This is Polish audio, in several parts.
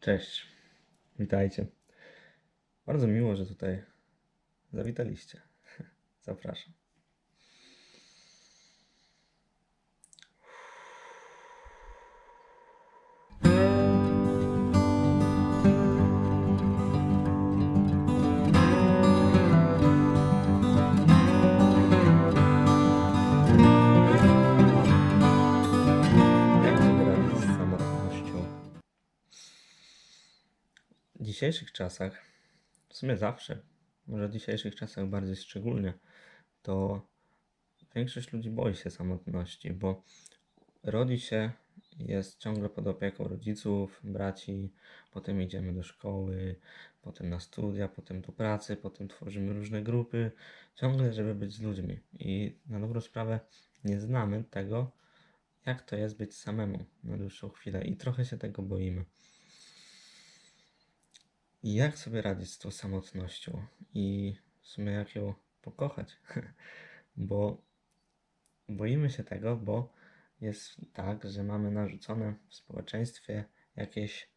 Cześć, witajcie. Bardzo miło, że tutaj zawitaliście. Zapraszam. Dzisiejszych czasach, w sumie zawsze, może w dzisiejszych czasach bardziej szczególnie, to większość ludzi boi się samotności, bo rodzi się, jest ciągle pod opieką rodziców, braci, potem idziemy do szkoły, potem na studia, potem do pracy, potem tworzymy różne grupy, ciągle, żeby być z ludźmi. I na dobrą sprawę nie znamy tego, jak to jest być samemu na dłuższą chwilę i trochę się tego boimy. I jak sobie radzić z tą samotnością i w sumie jak ją pokochać? bo boimy się tego, bo jest tak, że mamy narzucone w społeczeństwie jakieś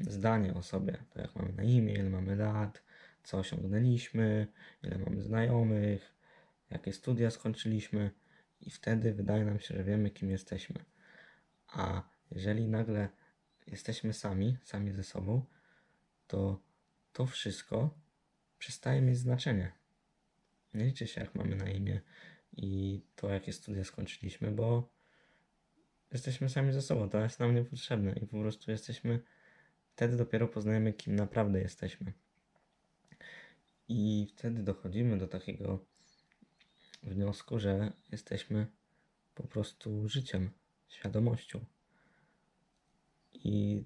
zdanie o sobie. To jak mamy na imię, ile mamy lat, co osiągnęliśmy, ile mamy znajomych, jakie studia skończyliśmy i wtedy wydaje nam się, że wiemy, kim jesteśmy. A jeżeli nagle jesteśmy sami, sami ze sobą, to to wszystko przestaje mieć znaczenie. Nie liczy się, jak mamy na imię i to, jakie studia skończyliśmy, bo jesteśmy sami ze sobą, to jest nam niepotrzebne i po prostu jesteśmy, wtedy dopiero poznajemy, kim naprawdę jesteśmy. I wtedy dochodzimy do takiego wniosku, że jesteśmy po prostu życiem, świadomością i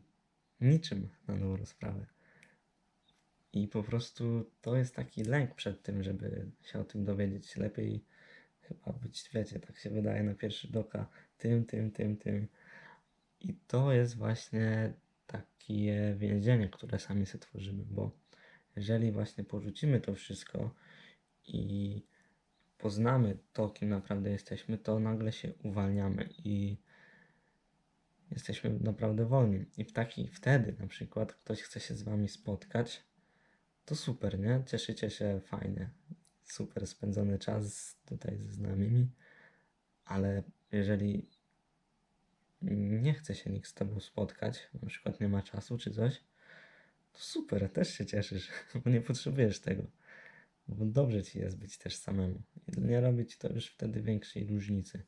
niczym na dobrą sprawę. I po prostu to jest taki lęk przed tym, żeby się o tym dowiedzieć. Lepiej chyba być, wiecie, tak się wydaje na pierwszy rzut oka, tym, tym, tym, tym. I to jest właśnie takie więzienie, które sami sobie tworzymy, bo jeżeli właśnie porzucimy to wszystko i poznamy to, kim naprawdę jesteśmy, to nagle się uwalniamy i jesteśmy naprawdę wolni. I w taki, wtedy na przykład ktoś chce się z wami spotkać, to super, nie? Cieszycie się fajnie. Super spędzony czas tutaj ze znajomymi, ale jeżeli nie chce się nikt z tobą spotkać, na przykład nie ma czasu czy coś, to super, też się cieszysz, bo nie potrzebujesz tego. Bo dobrze ci jest być też samemu. I nie robi ci to już wtedy większej różnicy.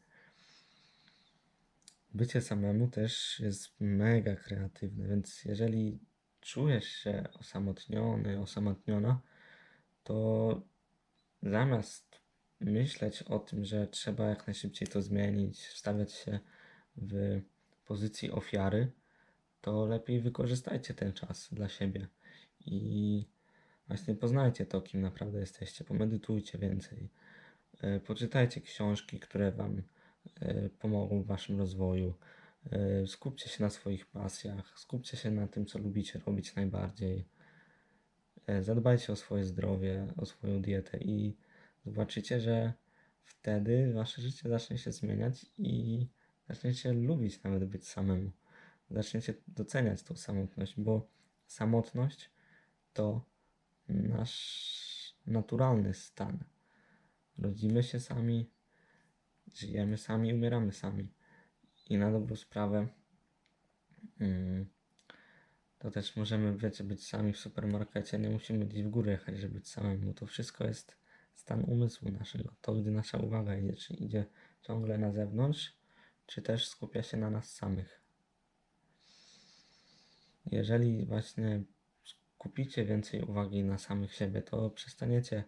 Bycie samemu też jest mega kreatywne, więc jeżeli czujesz się osamotniony, osamotniona, to zamiast myśleć o tym, że trzeba jak najszybciej to zmienić, wstawiać się w pozycji ofiary, to lepiej wykorzystajcie ten czas dla siebie i właśnie poznajcie to, kim naprawdę jesteście, pomedytujcie więcej, e, poczytajcie książki, które Wam e, pomogą w Waszym rozwoju. E, Skupcie się na swoich pasjach, skupcie się na tym, co lubicie robić najbardziej. E, Zadbajcie o swoje zdrowie, o swoją dietę i zobaczycie, że wtedy wasze życie zacznie się zmieniać i zaczniecie lubić nawet być samemu. Zaczniecie doceniać tą samotność, bo samotność to nasz naturalny stan. Rodzimy się sami, żyjemy sami, umieramy sami. I na dobrą sprawę, mm, to też możemy, wiecie, być sami w supermarkecie. Nie musimy gdzieś w górę jechać, żeby być samemu. To wszystko jest stan umysłu naszego. To, gdy nasza uwaga idzie, czy idzie ciągle na zewnątrz, czy też skupia się na nas samych. Jeżeli właśnie skupicie więcej uwagi na samych siebie, to przestaniecie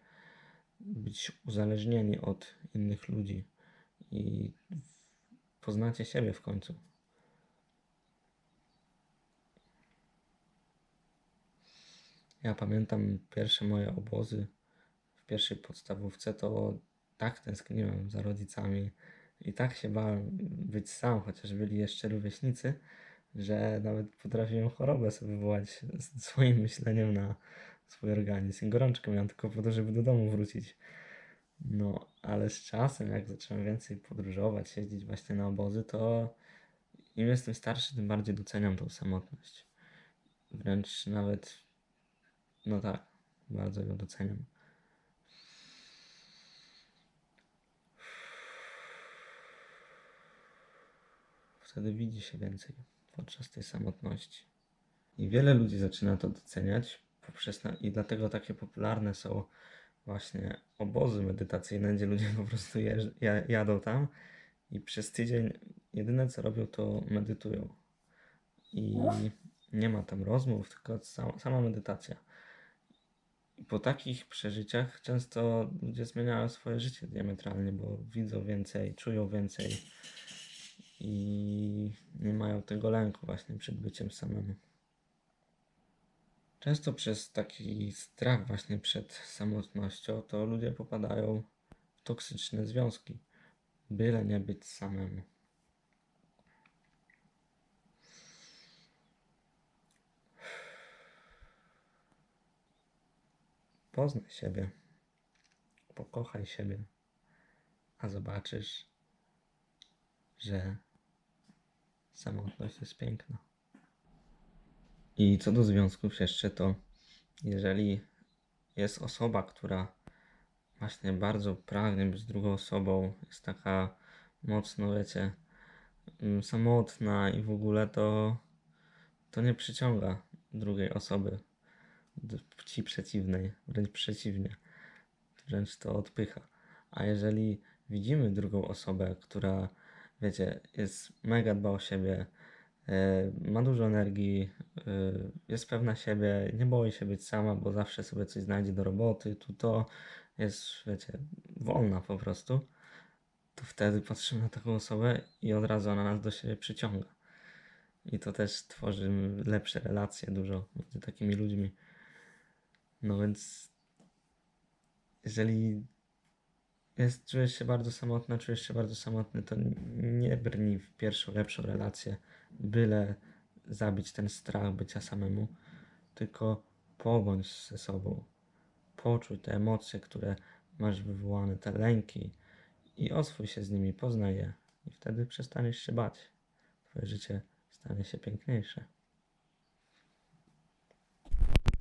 być uzależnieni od innych ludzi i poznacie siebie w końcu. Ja pamiętam pierwsze moje obozy w pierwszej podstawówce, to tak tęskniłem za rodzicami i tak się bałem być sam, chociaż byli jeszcze rówieśnicy, że nawet potrafiłem chorobę sobie wywołać swoim myśleniem na swój organizm. Gorączkę miałem tylko po to, żeby do domu wrócić. No, ale z czasem, jak zacząłem więcej podróżować, jeździć właśnie na obozy, to im jestem starszy, tym bardziej doceniam tą samotność. wręcz nawet, no tak, bardzo go doceniam. Wtedy widzi się więcej podczas tej samotności. I wiele ludzi zaczyna to doceniać poprzez na... i dlatego takie popularne są właśnie obozy medytacyjne, gdzie ludzie po prostu jadą tam i przez tydzień jedyne co robią to medytują. I nie ma tam rozmów, tylko sama, sama medytacja. I po takich przeżyciach często ludzie zmieniają swoje życie diametralnie, bo widzą więcej, czują więcej i nie mają tego lęku właśnie przed byciem samemu. Często przez taki strach właśnie przed samotnością to ludzie popadają w toksyczne związki, byle nie być samemu. Poznaj siebie, pokochaj siebie, a zobaczysz, że samotność jest piękna. I co do związków jeszcze, to jeżeli jest osoba, która właśnie bardzo pragnie być drugą osobą, jest taka mocno, wiecie, mm, samotna i w ogóle to, to nie przyciąga drugiej osoby, płci przeciwnej, wręcz przeciwnie, wręcz to odpycha. A jeżeli widzimy drugą osobę, która, wiecie, jest mega dba o siebie, ma dużo energii, e, jest pewna siebie, nie boi się być sama, bo zawsze sobie coś znajdzie do roboty, tu to jest, wiecie, wolna po prostu, to wtedy patrzymy na taką osobę i od razu ona nas do siebie przyciąga. I to też tworzy lepsze relacje dużo między takimi ludźmi. No więc, jeżeli jest, czujesz się bardzo samotna, czujesz się bardzo samotny, to nie brnij w pierwszą, lepszą relację, byle zabić ten strach bycia samemu, tylko pobądź ze sobą, poczuj te emocje, które masz wywołane, te lęki i oswój się z nimi, poznaj je i wtedy przestaniesz się bać. Twoje życie stanie się piękniejsze.